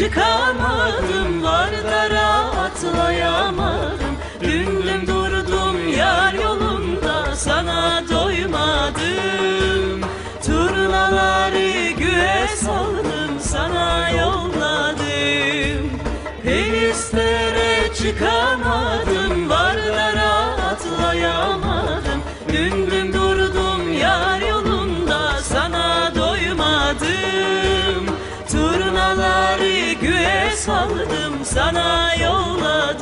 çıkamadım Vardara atlayamadım. Dümdüm durdum yar yolunda Sana doymadım. Turnaları güve saldım Sana yolladım. Penistlere çıkamadım saldım Sana yolladım.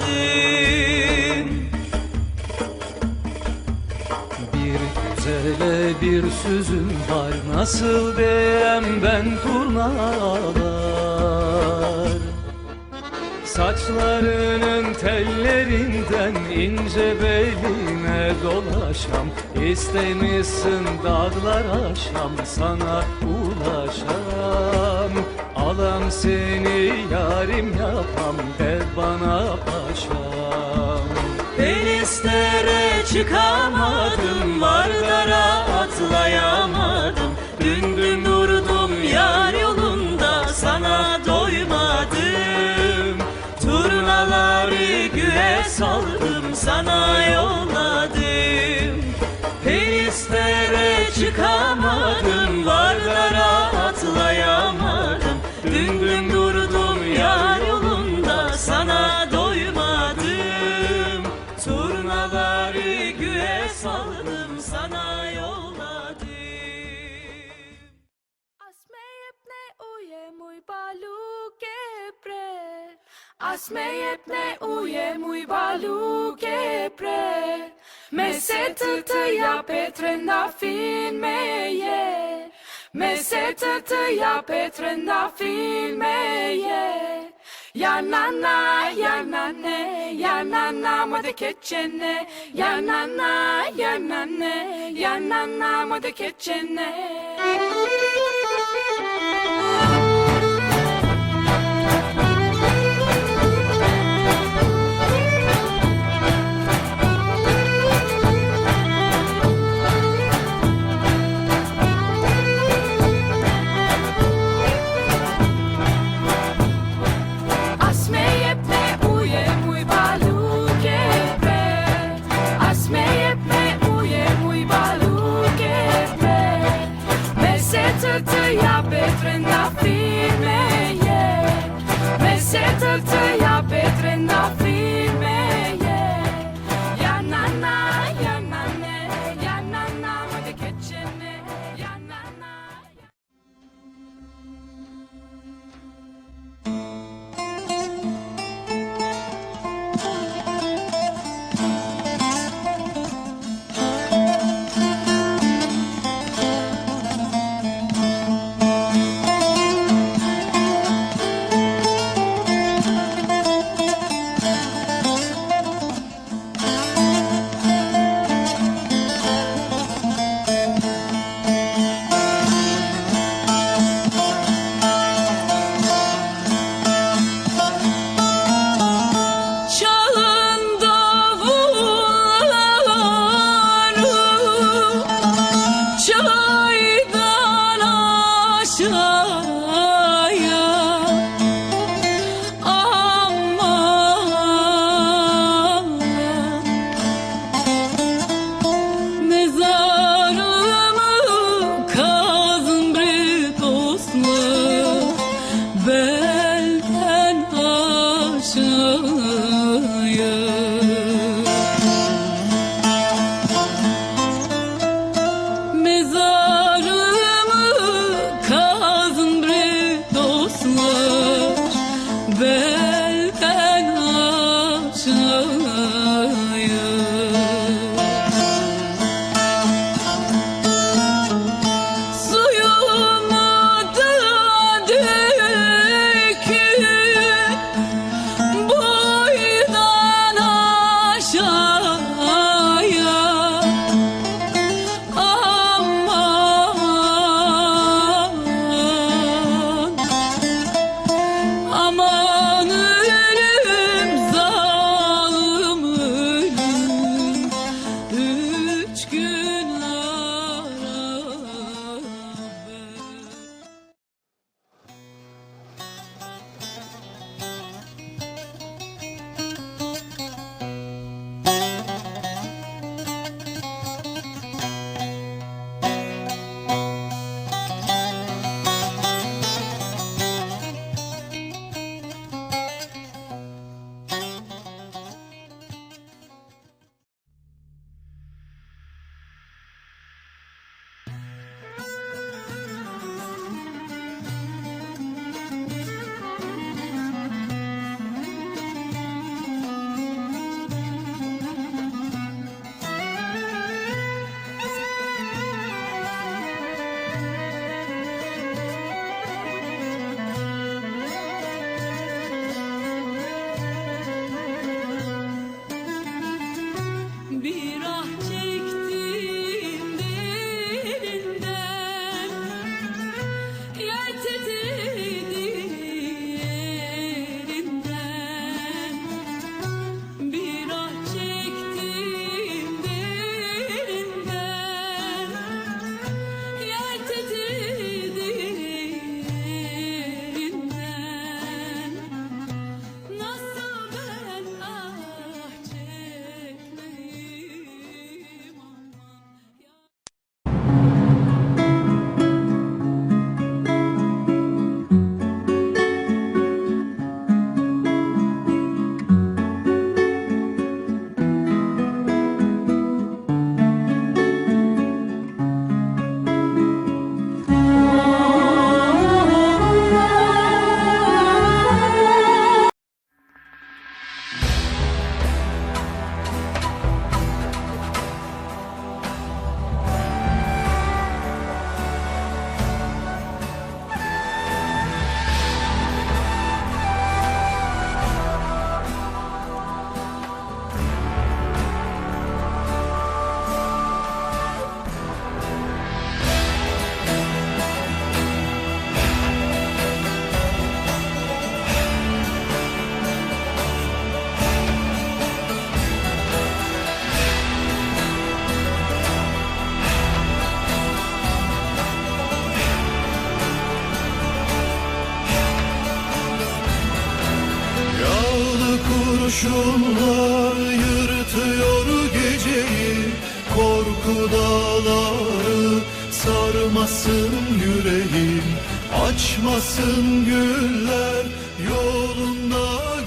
Bir güzele bir sözüm var Nasıl diyem ben turnalar? Saçlarının tellerinden ince beline dolaşam İstemişsin dağlar aşam sana ulaşam Alam seni yarim yapam gel bana paşam. Penistlere çıkamadım Vardara atlayamadım. Dündüm durdum yar yolunda Sana doymadım. Turnaları güve saldım Sana yolladım. Penistlere çıkamadım Turnaları güve saldım Sana yolladım Asmejepne uje mój balukie pre Asmejepne uje mój balukie pre Me se të të ja petre na fin me je Me se të të ja petre na fin me je Ya na na, ya na ne, ya na na ma de keçene Ya na na, ya na ne, ya na na ma de keçene Asmejepne твоя петрина в тиме е. Месецът твоя You. good. Korku dağları sarmasın yüreğim Açmasın güller yolunda